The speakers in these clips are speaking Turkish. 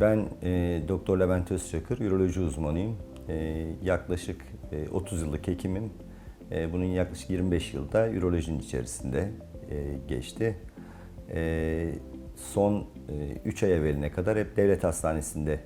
Ben e, Doktor Levent Özçakır, üroloji uzmanıyım. Ee, Yaklaşık e, 30 yıllık hekimim. Ee, Bunun yaklaşık 25 yılda ürolojinin içerisinde e, geçti. Ee, Son 3 ay evveline kadar hep devlet hastanesinde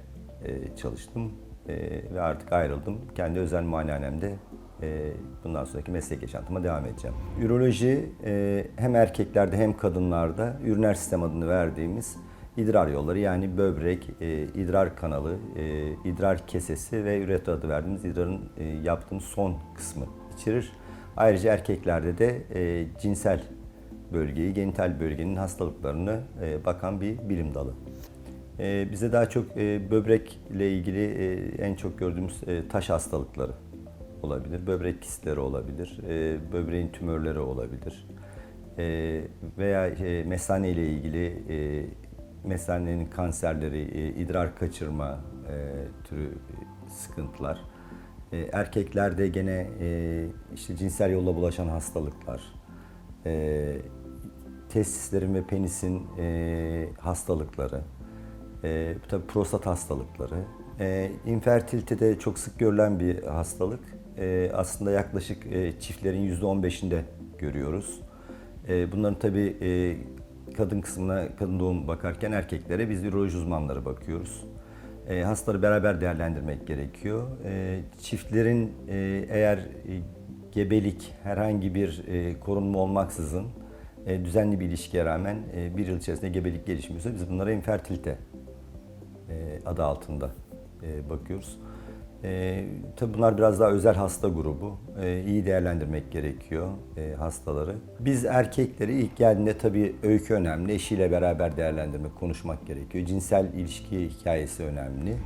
e, çalıştım Ee, ve artık ayrıldım. Kendi özel muayenehanemde e, bundan sonraki meslek yaşantıma devam edeceğim. Üroloji e, hem erkeklerde hem kadınlarda üriner sistem adını verdiğimiz idrar yolları yani böbrek, e, idrar kanalı, e, idrar kesesi ve üreter adı verdiğimiz idrarın e, yaptığımız son kısmı içerir. Ayrıca erkeklerde de e, cinsel bölgeyi, genital bölgenin hastalıklarını e, bakan bir bilim dalı. E, bize daha çok e, böbrekle ilgili e, en çok gördüğümüz e, taş hastalıkları olabilir, böbrek kistleri olabilir, e, böbreğin tümörleri olabilir E, veya e, mesane ile ilgili e, mesanenin kanserleri, e, idrar kaçırma e, türü e, sıkıntılar. Erkeklerde gene işte cinsel yolla bulaşan hastalıklar, testislerin ve penisin hastalıkları, tabii prostat hastalıkları. İnfertilite de çok sık görülen bir hastalık. Aslında yaklaşık çiftlerin %15'inde görüyoruz. Bunların tabii kadın kısmına, kadın doğum bakarken erkeklere biz üroloji uzmanları bakıyoruz. E, hastaları beraber değerlendirmek gerekiyor. E, çiftlerin e, eğer e, gebelik herhangi bir e, korunma olmaksızın e, düzenli bir ilişkiye rağmen e, bir yıl içerisinde gebelik gelişmiyorsa biz bunlara infertilite e, adı altında e, bakıyoruz. E, tabii bunlar biraz daha özel hasta grubu. E, iyi değerlendirmek gerekiyor e, hastaları. Biz erkekleri ilk geldiğinde tabii öykü önemli. Eşiyle beraber değerlendirmek, konuşmak gerekiyor. Cinsel ilişki hikayesi önemli.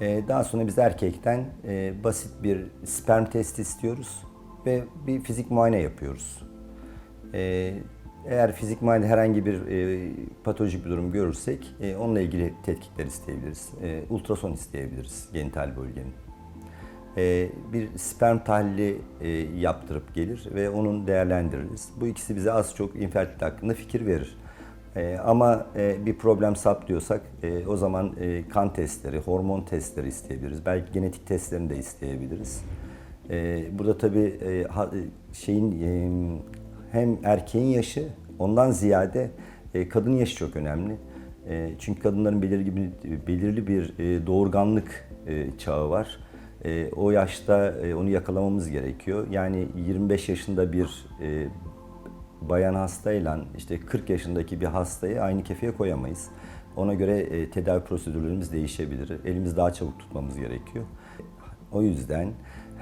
E, daha sonra biz erkekten e, basit bir sperm testi istiyoruz ve bir fizik muayene yapıyoruz. E, eğer fizik muayene herhangi bir e, patolojik bir durum görürsek e, onunla ilgili tetkikler isteyebiliriz. E, ultrason isteyebiliriz genital bölgenin. E, bir sperm tahlili e, yaptırıp gelir ve onun değerlendiririz. Bu ikisi bize az çok infertilite hakkında fikir verir. E, ama e, bir problem saptıyorsak e, o zaman e, kan testleri, hormon testleri isteyebiliriz. Belki genetik testlerini de isteyebiliriz. E, burada tabii e, ha- şeyin e, hem erkeğin yaşı ondan ziyade e, kadının yaşı çok önemli. E, çünkü kadınların belirli bir, belirli bir e, doğurganlık çağı var. O yaşta onu yakalamamız gerekiyor. Yani 25 yaşında bir bayan hastayla işte 40 yaşındaki bir hastayı aynı kefeye koyamayız. Ona göre e, tedavi prosedürlerimiz değişebilir. Elimiz daha çabuk tutmamız gerekiyor. O yüzden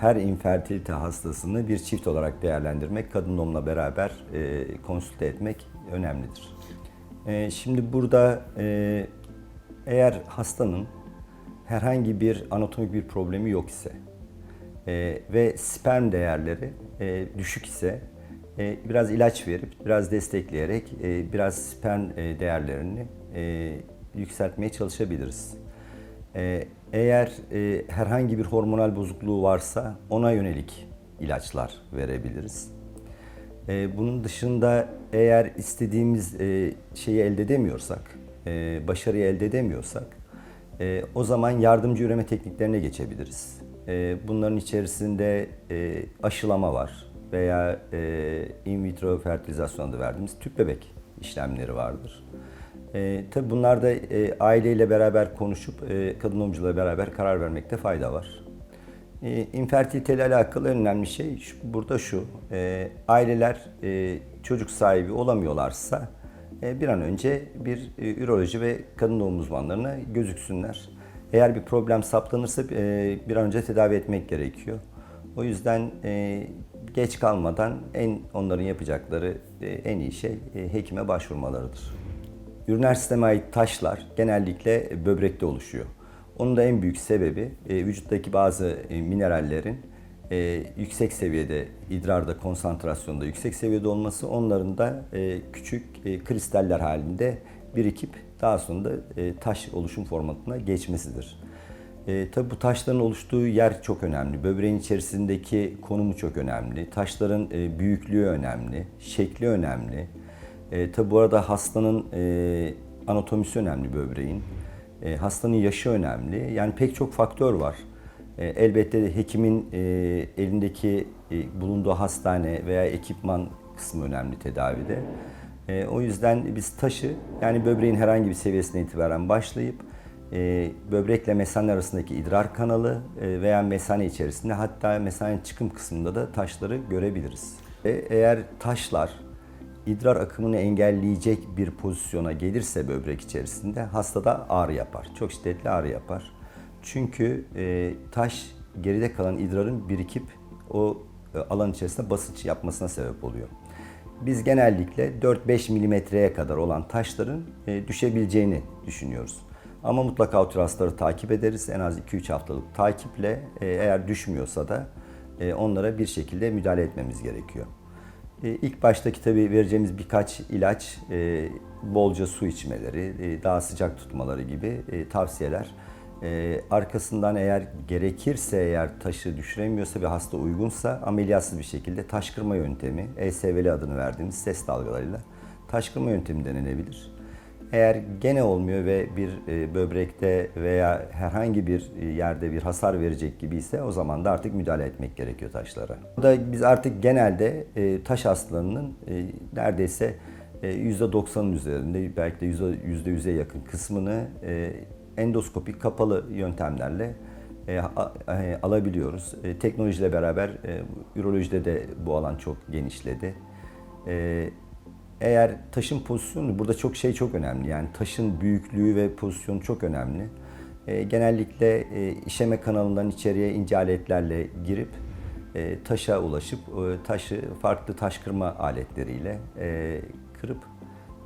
her infertilite hastasını bir çift olarak değerlendirmek, kadın doğumla beraber e, konsülte etmek önemlidir. E, şimdi burada e, eğer hastanın herhangi bir anatomik bir problemi yok ise e, ve sperm değerleri e, düşük ise e, biraz ilaç verip, biraz destekleyerek e, biraz sperm e, değerlerini e, yükseltmeye çalışabiliriz. E, eğer e, herhangi bir hormonal bozukluğu varsa ona yönelik ilaçlar verebiliriz. E, bunun dışında eğer istediğimiz e, şeyi elde edemiyorsak, e, başarıyı elde edemiyorsak, e, o zaman yardımcı üreme tekniklerine geçebiliriz. E, bunların içerisinde e, aşılama var veya e, in vitro fertilizasyon adı verdiğimiz tüp bebek işlemleri vardır. E, tabii bunlar da e, aileyle beraber konuşup e, kadın doğumcularla beraber karar vermekte fayda var. E, infertilite ile alakalı önemli şey şu, burada şu. E, aileler e, çocuk sahibi olamıyorlarsa e, bir an önce bir e, üroloji ve kadın doğum uzmanlarına gözüksünler. Eğer bir problem saptanırsa e, bir an önce tedavi etmek gerekiyor. O yüzden e, geç kalmadan en onların yapacakları e, en iyi şey e, hekime başvurmalarıdır. Üriner sisteme ait taşlar genellikle böbrekte oluşuyor. Onun da en büyük sebebi e, vücuttaki bazı e, minerallerin e, yüksek seviyede, idrarda, konsantrasyonda yüksek seviyede olması onların da e, küçük e, kristaller halinde birikip daha sonra da e, taş oluşum formatına geçmesidir. E, tabii bu taşların oluştuğu yer çok önemli. Böbreğin içerisindeki konumu çok önemli. Taşların e, büyüklüğü önemli, şekli önemli. E, tabii bu arada hastanın e, anatomisi önemli böbreğin. E, hastanın yaşı önemli. Yani pek çok faktör var. E, elbette hekimin e, elindeki e, bulunduğu hastane veya ekipman kısmı önemli tedavide. E, o yüzden biz taşı yani böbreğin herhangi bir seviyesine itibaren başlayıp e, böbrekle mesane arasındaki idrar kanalı e, veya mesane içerisinde hatta mesane çıkım kısmında da taşları görebiliriz. E, eğer taşlar idrar akımını engelleyecek bir pozisyona gelirse böbrek içerisinde hastada ağrı yapar. Çok şiddetli ağrı yapar. Çünkü e, taş geride kalan idrarın birikip o e, alan içerisinde basınç yapmasına sebep oluyor. Biz genellikle 4-5 milimetreye kadar olan taşların e, düşebileceğini düşünüyoruz. Ama mutlaka o takip ederiz. En az 2-3 haftalık takiple e, eğer düşmüyorsa da e, onlara bir şekilde müdahale etmemiz gerekiyor. E, İlk baştaki tabii vereceğimiz birkaç ilaç, e, bolca su içmeleri, e, daha sıcak tutmaları gibi tavsiyeler. Arkasından eğer gerekirse eğer taşı düşüremiyorsa ve hasta uygunsa ameliyatsız bir şekilde taş kırma yöntemi, ESVL adını verdiğimiz ses dalgalarıyla taş kırma yöntemi denenebilir. Eğer gene olmuyor ve bir e, böbrekte veya herhangi bir e, yerde bir hasar verecek gibi ise o zaman da artık müdahale etmek gerekiyor taşlara. Burada biz artık genelde e, taş hastalarının neredeyse e, %90'ın üzerinde belki de %100'e yakın kısmını endoskopik kapalı yöntemlerle e, a- e, alabiliyoruz. E, teknolojiyle beraber e, ürolojide de bu alan çok genişledi. E, eğer taşın pozisyonu, burada çok şey çok önemli. Yani taşın büyüklüğü ve pozisyonu çok önemli. E, genellikle e, işeme kanalından içeriye ince aletlerle girip e, taşa ulaşıp e, taşı farklı taş kırma aletleriyle e, kırıp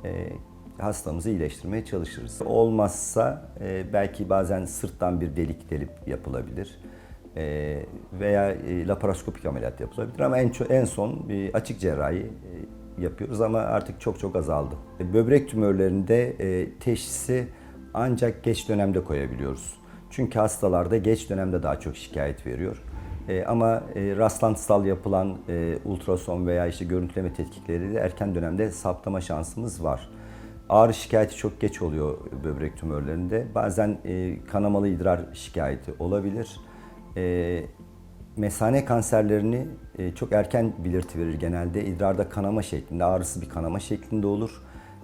e, hastamızı iyileştirmeye çalışırız. Olmazsa e, belki bazen sırttan bir delik delip yapılabilir. E, veya e, laparoskopik ameliyat yapılabilir ama en en son bir açık cerrahi e, yapıyoruz ama artık çok çok azaldı. E, Böbrek tümörlerinde e, teşhisi ancak geç dönemde koyabiliyoruz. Çünkü hastalarda geç dönemde daha çok şikayet veriyor. E, ama rastlantısal yapılan ultrason veya işte görüntüleme tetkikleriyle erken dönemde saptama şansımız var. Ağrı şikayeti çok geç oluyor böbrek tümörlerinde. Bazen kanamalı idrar şikayeti olabilir. Mesane kanserlerini e, çok erken belirti verir genelde. İdrarda kanama şeklinde, ağrısı bir kanama şeklinde olur.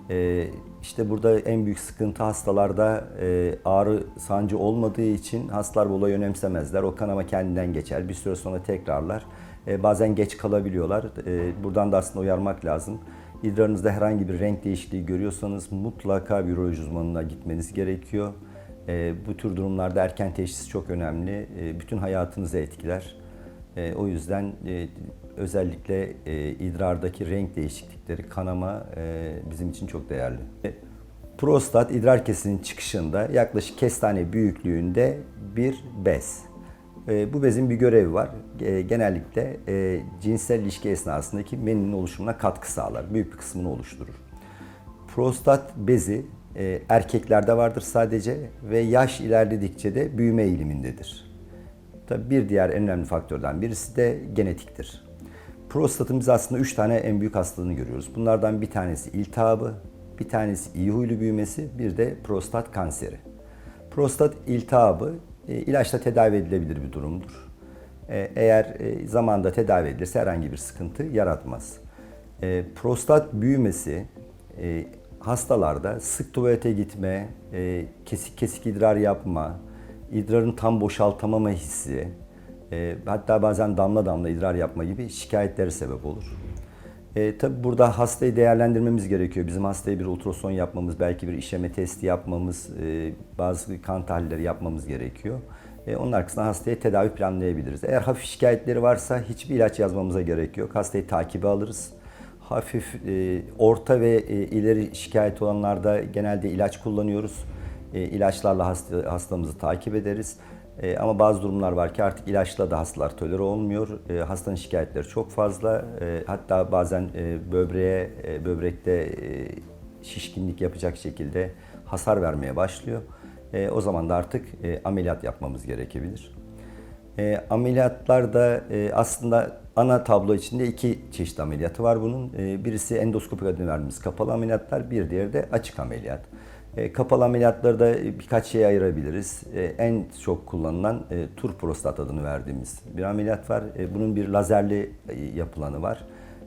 E, işte burada en büyük sıkıntı hastalarda e, ağrı sancı olmadığı için hastalar bu olayı önemsemezler. O kanama kendinden geçer. Bir süre sonra tekrarlar. E, bazen geç kalabiliyorlar. E, buradan da aslında uyarmak lazım. İdrarınızda herhangi bir renk değişikliği görüyorsanız mutlaka bir üroloji uzmanına gitmeniz gerekiyor. E, bu tür durumlarda erken teşhis çok önemli. E, bütün hayatınızı etkiler. E, o yüzden e, özellikle e, idrardaki renk değişiklikleri, kanama e, bizim için çok değerli. E, Prostat idrar kesinin çıkışında yaklaşık kestane büyüklüğünde bir bez. E, bu bezin bir görevi var. E, genellikle e, cinsel ilişki esnasındaki meninin oluşumuna katkı sağlar. Büyük bir kısmını oluşturur. Prostat bezi e, erkeklerde vardır sadece ve yaş ilerledikçe de büyüme eğilimindedir. Tabii bir diğer en önemli faktörden birisi de genetiktir. Prostatın biz aslında üç tane en büyük hastalığını görüyoruz. Bunlardan bir tanesi iltihabı, bir tanesi iyi huylu büyümesi, bir de prostat kanseri. Prostat iltihabı e, ilaçla tedavi edilebilir bir durumdur. E, Eğer zamanda tedavi edilirse herhangi bir sıkıntı yaratmaz. Prostat büyümesi hastalarda sık tuvalete gitme, e, kesik kesik idrar yapma, idrarın tam boşaltamama hissi, e, hatta bazen damla damla idrar yapma gibi şikayetlere sebep olur. E, tabii burada hastayı değerlendirmemiz gerekiyor. Bizim hastaya bir ultrason yapmamız, belki bir işeme testi yapmamız, e, bazı kan tahlilleri yapmamız gerekiyor. E, onun arkasından hastaya tedavi planlayabiliriz. Eğer hafif şikayetleri varsa hiçbir ilaç yazmamıza gerek yok. Hastayı takibe alırız. Hafif, e, orta ve e, ileri şikayet olanlarda genelde ilaç kullanıyoruz. E, ilaçlarla hasta, hastamızı takip ederiz. E, ama bazı durumlar var ki artık ilaçla da hastalar tolere olmuyor. E, hastanın şikayetleri çok fazla. E, hatta bazen e, böbreğe, e, böbrekte e, şişkinlik yapacak şekilde hasar vermeye başlıyor. E, o zaman da artık e, ameliyat yapmamız gerekebilir. E, ameliyatlarda e, aslında ana tablo içinde iki çeşit ameliyatı var bunun. E, birisi endoskopik adını verdiğimiz kapalı ameliyatlar, bir diğeri de açık ameliyat. E, kapalı ameliyatları da birkaç şeye ayırabiliriz. E, en çok kullanılan e, tur prostat adını verdiğimiz bir ameliyat var. E, bunun bir lazerli e, yapılanı var.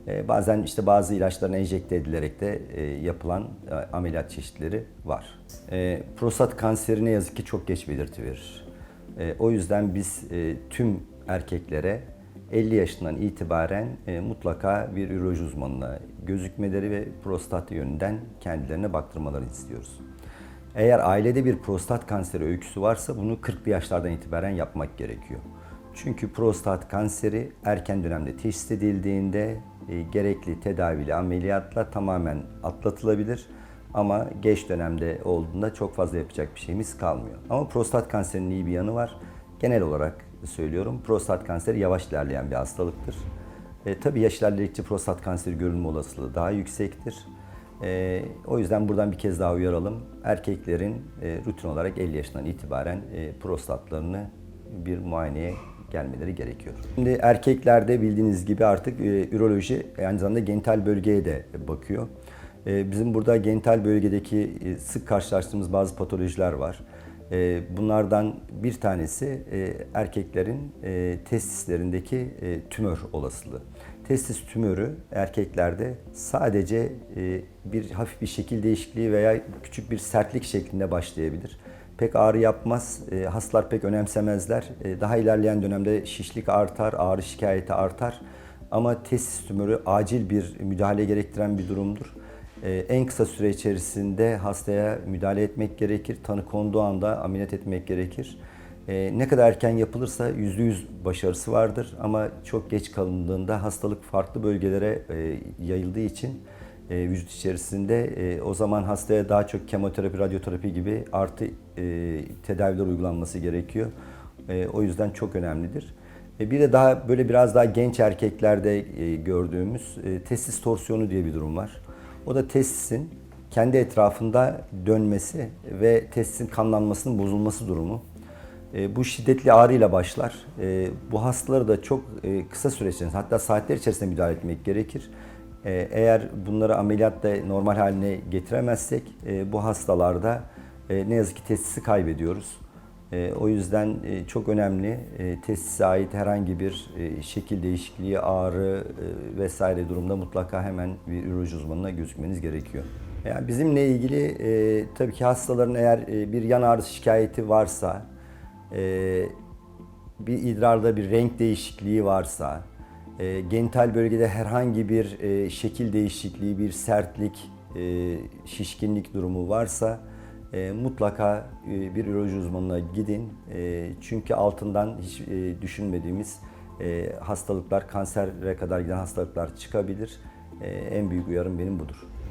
E, bazen işte bazı ilaçların enjekte edilerek de e, yapılan e, ameliyat çeşitleri var. E, prostat kanseri ne yazık ki çok geç belirti verir. E, o yüzden biz e, tüm erkeklere 50 yaşından itibaren e, mutlaka bir üroloji uzmanına gözükmeleri ve prostat yönünden kendilerine baktırmalarını istiyoruz. Eğer ailede bir prostat kanseri öyküsü varsa bunu 40'lı yaşlardan itibaren yapmak gerekiyor. Çünkü prostat kanseri erken dönemde teşhis edildiğinde e, gerekli tedavili ameliyatla tamamen atlatılabilir. Ama geç dönemde olduğunda çok fazla yapacak bir şeyimiz kalmıyor. Ama prostat kanserinin iyi bir yanı var. Genel olarak söylüyorum prostat kanseri yavaş ilerleyen bir hastalıktır. E, tabii yaş ilerledikçe prostat kanseri görülme olasılığı daha yüksektir. E, o yüzden buradan bir kez daha uyaralım. Erkeklerin e, rutin olarak 50 yaşından itibaren e, prostatlarını bir muayeneye gelmeleri gerekiyor. Şimdi erkeklerde bildiğiniz gibi artık e, üroloji aynı zamanda genital bölgeye de bakıyor. E, bizim burada genital bölgedeki e, sık karşılaştığımız bazı patolojiler var. E, bunlardan bir tanesi e, erkeklerin e, testislerindeki e, tümör olasılığı. Testis tümörü erkeklerde sadece bir hafif bir şekil değişikliği veya küçük bir sertlik şeklinde başlayabilir. Pek ağrı yapmaz, hastalar pek önemsemezler. Daha ilerleyen dönemde şişlik artar, ağrı şikayeti artar. Ama testis tümörü acil bir müdahale gerektiren bir durumdur. E, en kısa süre içerisinde hastaya müdahale etmek gerekir. Tanı konduğu anda ameliyat etmek gerekir. E, ne kadar erken yapılırsa %100 başarısı vardır ama çok geç kalındığında hastalık farklı bölgelere e, yayıldığı için e, vücut içerisinde e, o zaman hastaya daha çok kemoterapi, radyoterapi gibi artı tedaviler uygulanması gerekiyor. O yüzden çok önemlidir. Bir de daha böyle biraz daha genç erkeklerde gördüğümüz testis torsiyonu diye bir durum var. O da testisin kendi etrafında dönmesi ve testisin kanlanmasının bozulması durumu. E, bu şiddetli ağrıyla başlar. E, bu hastaları da çok e, kısa süre hatta saatler içerisinde müdahale etmek gerekir. E, eğer bunları ameliyatla normal haline getiremezsek e, bu hastalarda e, ne yazık ki testisi kaybediyoruz. E, o yüzden e, çok önemli e, testise ait herhangi bir e, şekil değişikliği, ağrı e, vesaire durumda mutlaka hemen bir üroloji uzmanına gözükmeniz gerekiyor. Yani bizimle ilgili tabii ki hastaların eğer bir yan ağrısı şikayeti varsa, bir idrarda bir renk değişikliği varsa, genital bölgede herhangi bir şekil değişikliği, bir sertlik, şişkinlik durumu varsa e, mutlaka e, bir üroloji uzmanına gidin. E, çünkü altından hiç e, düşünmediğimiz e, hastalıklar, kansere kadar giden hastalıklar çıkabilir. E, en büyük uyarım benim budur.